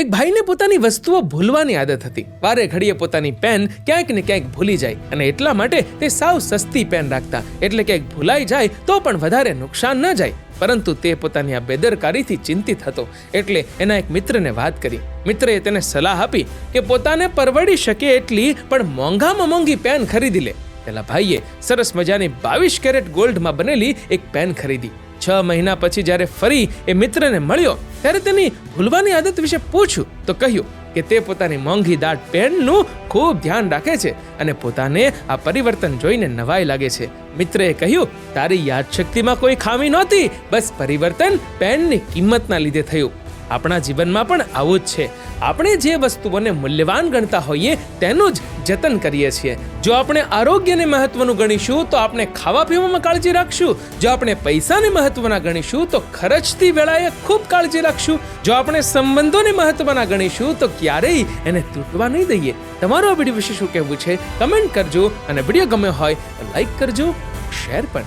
એક ભાઈને પોતાની વસ્તુઓ ભૂલવાની આદત હતી. વારે ઘડીએ પોતાની પેન ક્યાંક ને ક્યાંક ભૂલી જાય અને એટલા માટે તે સાવ સસ્તી પેન રાખતા. એટલે ક્યાંક ભૂલાઈ જાય તો પણ વધારે નુકસાન ન જાય. પરંતુ તે પોતાની આ બેદરકારીથી ચિંતિત હતો. એટલે એના એક મિત્રને વાત કરી. મિત્રએ તેને સલાહ આપી કે પોતાને પરવડી શકે એટલી પણ મોંઘામાં મોંઘી પેન ખરીદી લે. પેલા ભાઈએ સરસ મજાની બાવીસ કેરેટ ગોલ્ડમાં બનેલી એક પેન ખરીદી. છ મહિના પછી જ્યારે ફરી એ મિત્રને મળ્યો ત્યારે તેની ભૂલવાની આદત વિશે પૂછ્યું તો કહ્યું કે તે પોતાની મોંઘી દાટ પેનનું ખૂબ ધ્યાન રાખે છે અને પોતાને આ પરિવર્તન જોઈને નવાઈ લાગે છે. મિત્રએ કહ્યું, તારી યાદશક્તિમાં કોઈ ખામી નહોતી, બસ પરિવર્તન પેનની કિંમતના લીધે થયું. આપણા જીવનમાં પણ આવું જ છે. આપણે જે વસ્તુઓને મૂલ્યવાન ગણતા હોઈએ તેનું જ જતન કરીએ છીએ. જો આપણે આરોગ્યને મહત્વનું ગણીશું, તો આપણે ખાવા પીવામાં કાળજી રાખશું. જો આપણે પૈસાને મહત્વના ગણીશું, તો ખર્ચતી વેળાએ ખૂબ કાળજી રાખશું. જો આપણે સંબંધોને મહત્વના ગણીશું, તો ક્યારેય એને તૂટવા નહીં દઈએ. તમારો આ વીડિયો વિશે શું કહેવું છે? કમેન્ટ કરજો અને વીડિયો ગમ્યો હોય લાઈક કરજો, શેર પણ.